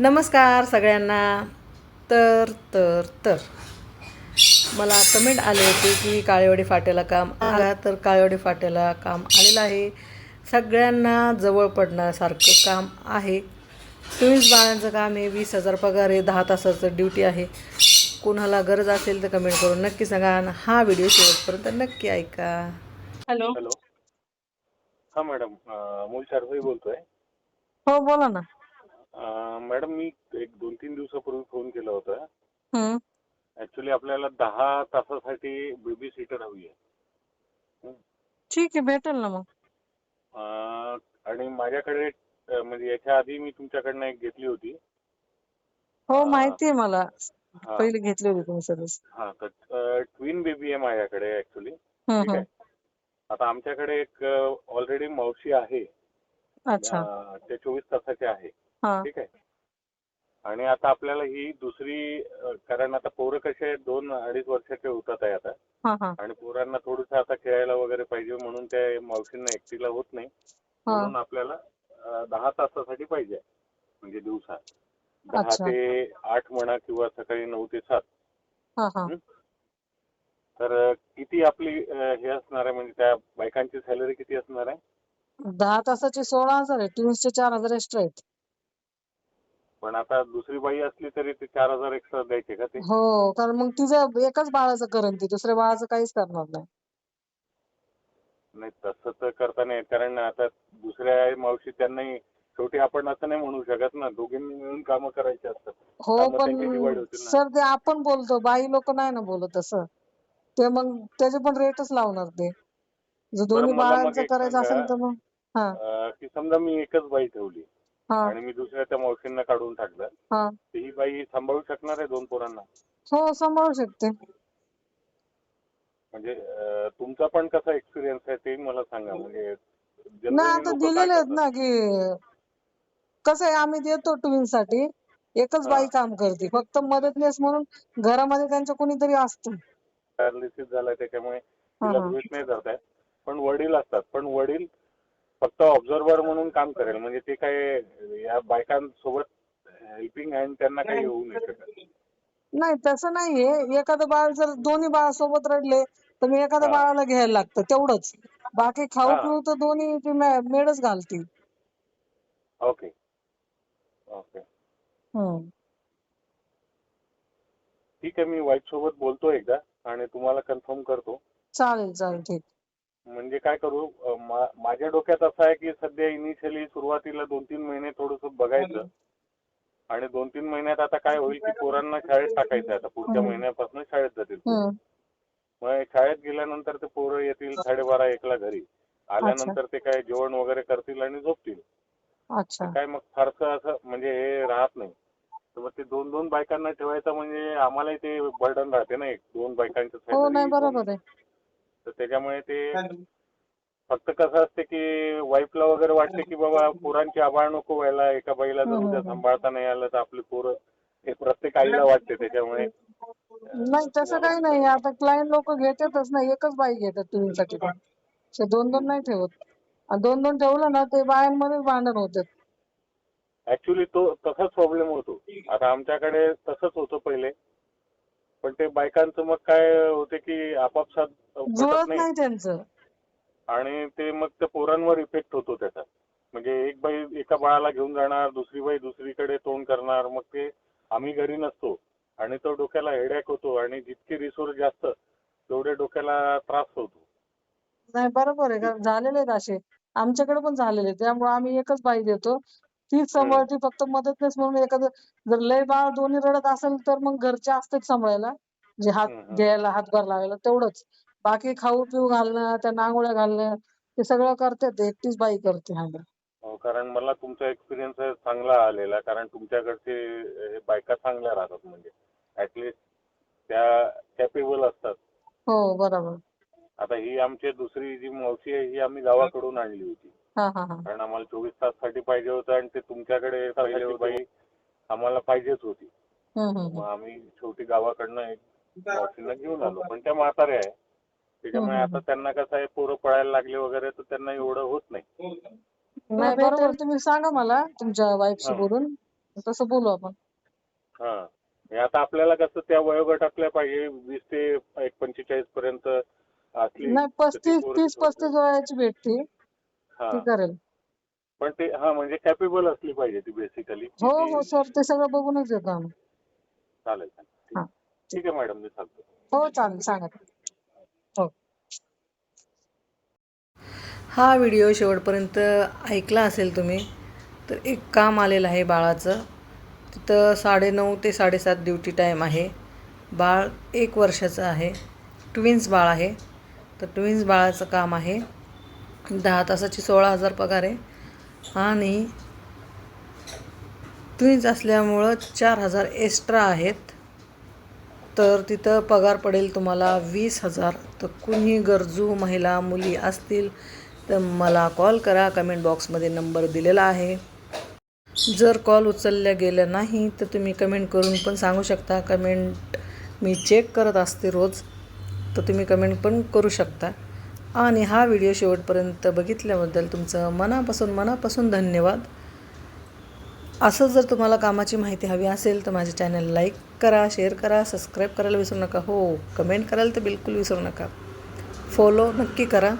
नमस्कार सगळ्यांना. तर तर तर. मला कमेंट आले होते की काळेवाडी फाट्याला काम आला तर काळेवाडी फाट्याला काम आलेलं आहे. सगळ्यांना जवळ पडण्यासारखं काम आहे. ट्विन्स बाळांचं काम आहे. वीस हजार पगार आहे दहा तासाचं ड्युटी आहे. कोणाला गरज असेल तर कमेंट करून नक्की सांगा आणि हा व्हिडिओ शेवटपर्यंत नक्की ऐका. हॅलो. हॅलो. हा मॅडम. शारभाई बोलतोय. हो बोला ना. मॅडम मी एक दोन तीन दिवसापूर्वी फोन केला होता. हं. ऍक्च्युली आपल्याला दहा तासासाठी बेबी सीटर हवी आहे. ठीक आहे भेटेल ना मग. अं, आणि माझ्याकडे अं, म्हणजे याच्या आधी मी तुमच्याकडनं एक घेतली होती. हो. माहिती आहे मला. हा. पहिले घेतली होती तुम्ही सर्विस हा तर ट्विन बेबी आहे माझ्याकडे ऍक्च्युली ठीक. आहे. आता आमच्याकडे एक ऑलरेडी मावशी आहे. अच्छा. अं, ते चोवीस तासाचे आहे. ठीक आहे. आणि आता आपल्याला ही दुसरी कारण आता पोरं कसे दोन अडीच वर्षाचे होतात आहे आता. हा आणि पोरांना थोडंसं आता खेळायला वगैरे पाहिजे म्हणून त्या मावशींना एकटीला होत नाही. म्हणून आपल्याला अं, दहा तासासाठी पाहिजे म्हणजे दिवसा. दहा अच्छा. ते आठ म्हणा किंवा सकाळी नऊ ते सात. हा हा. तर किती आपली अं, हे असणार आहे म्हणजे त्या बायकांची सॅलरी किती असणार आहे? दहा तासाचे सोळा हजार आहे ट्युन्सचे चार हजार एक्स्ट्रा आहेत. पण आता दुसरी बाई असली तरी ते चार हजार एक्स्ट्रा द्यायचे का ते? हो कारण मग तिचं एकच बाळाचं करण ती दुसऱ्या बाळाचं काहीच करणार नाही. नाही तसं तर करता नाही येत. कारण आता दुसऱ्या मावशी त्यांनाही शेवटी आपण असं नाही म्हणू शकत ना दोघींनी मिळून कामं करायची असतात. हो कामं पण ना. सर ते आपण बोलतो बाई लोक नाही ना बोलत तसं. ते मग त्याचे पण रेटच लावणार ते. जर दोन्ही मला मग बाळांचं एक करायचं सांगा, असेल तर मग हा. अं, की समजा मी एकच बाई ठेवली. आणि मी दुसऱ्या त्या मावशींना काढून टाकलं. हा. तर ही बाई सांभाळू शकणार आहे दोन पोरांना? हो सांभाळू शकते. म्हणजे अं, तुमचा पण कसा एक्सपिरियन्स आहे ते मला सांगा. म्हणजे नाही generally आता लोकं काय दिलेले आहेत करतात? ना की कसं आहे आम्ही देतो ट्विन्ससाठी एकच. बाई काम करते. फक्त मदतनीस म्हणून घरामध्ये त्यांच्या कोणीतरी असतं. पॅरालिसिस झालाय त्याच्यामुळे तिला हा. गृहित नाही धरतायत पण वडील असतात. पण वडील फक्त ऑब्झर्वर म्हणून काम करेल. म्हणजे ते काय या बायकांसोबत हेल्पिंग हँड त्यांना काही होऊ नाही शकत. नाही तसं नाहीये. एखादं बाळ जर दोन्ही बाळ सोबत रडले तर मी एखाद्या हा. बाळाला घ्यायला लागतं. तेवढंच. बाकी खाऊ हा. पिऊ तर दोन्ही ती मे- मेडच घालतील. ओके. ओके. हम्म. ठीक आहे मी वाईफ सोबत बोलतो एकदा आणि तुम्हाला कन्फर्म करतो. चालेल चालेल. ठीक. म्हणजे काय करू अं, मा- माझ्या डोक्यात असं आहे की सध्या इनिशियली सुरुवातीला दोन तीन महिने थोडस बघायचं. आणि दोन तीन महिन्यात आता काय होईल की पोरांना शाळेत टाकायचं आहे आता. पुढच्या हम्म. महिन्यापासून शाळेत जातील. हम्म. मग शाळेत गेल्यानंतर ते पोरं येतील साडेबारा एकला घरी. आल्यानंतर ते काय जेवण वगैरे करतील आणि झोपतील. अच्छा. काय मग फारसं असं म्हणजे हे राहत नाही. तर मग ते दोन दोन बायकांना ठेवायचं म्हणजे आम्हालाही ते बर्डन राहते ना एक. दोन बायकांचं हो salary, नाही दोन- बरोबर आहे. तर त्याच्यामुळे ते फक्त कसं असते की वाईफला वगैरे वाटते की बाबा पोरांची आबाळ नको व्हायला एका बाईला जर हम्म, उद्या हम्म. सांभाळता नाही आलं तर आपली पोरं हे प्रत्येक आईला वाटते त्याच्यामुळे. नाही तसं काही नाही. आता क्लायंट लोक घेतातच ना. एकच बाई घेतात ट्विन्ससाठी पण दोन दोन नाही ठेवत. आणि दोन दोन ठेवलं ना ते बायांमध्येच भांडण होतात. ऍक्च्युली तो तसाच प्रॉब्लेम होतो. आता आमच्याकडे तसंच होतं पहिले. पण ते बायकांचं मग काय होते की आपापसात पटत जुळत नाही. नाही त्यांचं. आणि ते मग त्या पोरांवर इफेक्ट होतो त्याचा. म्हणजे एक बाई एका बाळाला घेऊन जाणार दुसरी बाई दुसरीकडे तोंड करणार मग ते आम्ही घरी नसतो. आणि तो डोक्याला हेडॅक होतो आणि जितके रिसोर्स जास्त तेवढे डोक्याला त्रास होतो. नाही बरोबर आहे. कारण झालेले आहेत असे. आमच्याकडे पण झालेले आहेत. त्यामुळे आम्ही एकच बाई देतो. तीच सांभाळते फक्त मदतनीस म्हणून एखादं जर लय बाळ दोन्ही रडत असेल तर मग घरचे असतात सांभाळायला. जे हात. घ्यायला हातभार लावायला तेवढंच. बाकी खाऊ पिऊ घालणं त्या आंघोळ्या घालणं ते सगळं करते ते एकटीच बाई करते हा. हो, कारण मला तुमचा एक्सपिरियन्स चांगला आलेला. कारण तुमच्याकडचे हे बायका चांगल्या राहतात म्हणजे. ऍटलिस्ट त्या कॅपेबल असतात. हो बरोबर. आता ही आमची दुसरी जी मावशी आहे ही आम्ही गावाकडून आणली होती. हा हा हा. कारण आम्हाला चोवीस ताससाठी पाहिजे होतं आणि ते तुमच्याकडे पहिले बाई आम्हाला पाहिजेच होती. हम्म हम्म मग आम्ही शेवटी गावाकडनं एक मावशीला घेऊन आलो. पण त्या म्हाताऱ्या आहे. त्याच्यामुळे हम्म, आता त्यांना कसं आहे पोरं पळायला लागले वगैरे तर त्यांना एवढं होत नाही. नाही बरोबर. तुम्ही सांगा मला तुमच्या वाईफशी हा. बोलून. तसं बोलू आपण. हा. हे आता आपल्याला कसं त्या वयोगटातल्या पाहिजे वीस ते एक पंचेचाळीस पर्यंत असली नाही तर ती पस्तीस पोरं तीस पस्तीस वयाची भेटते. हा. ती करेल. पण ते हा म्हणजे कॅपेबल असली पाहिजे ती बेसिकली हो हो सर ते सगळं बघूनच देतो आम्ही. चालेल चालेल. हा. ठीक आहे मॅडम मी चालतो हो चालेल सांगा. हो. हा व्हिडिओ शेवटपर्यंत ऐकला असेल तुम्ही तर एक काम आलेलं आहे बाळाचं. तिथं साडेनऊ ते साडेसात ड्युटी टाईम आहे. बाळ एक वर्षाचं आहे. ट्विन्स बाळ आहे. तर ट्विन्स बाळाचं काम आहे. दहा तासाची सोळा हजार पगार आहे. आणि ट्विन्स असल्यामुळं चार हजार एक्स्ट्रा आहेत. तर तिथं पगार पडेल तुम्हाला वीस हजार. तर कुणी गरजू महिला मुली असतील तर मला कॉल करा. कमेंट बॉक्समध्ये नंबर दिलेला आहे. जर कॉल उचलल्या गेलं नाही तर तुम्ही कमेंट करून पण सांगू शकता. कमेंट मी चेक करत असते रोज तर तुम्ही कमेंट पण करू शकता. आणि हा व्हिडिओ शेवटपर्यंत बघितल्याबद्दल तुमचं मनापासून मनापासून धन्यवाद. असं जर तुम्हाला कामाची माहिती हवी असेल तर माझ्या चॅनल लाईक करा शेअर करा सबस्क्राईब करायला विसरू नका. हो कमेंट करायला तर बिलकुल विसरू नका. फॉलो नक्की करा.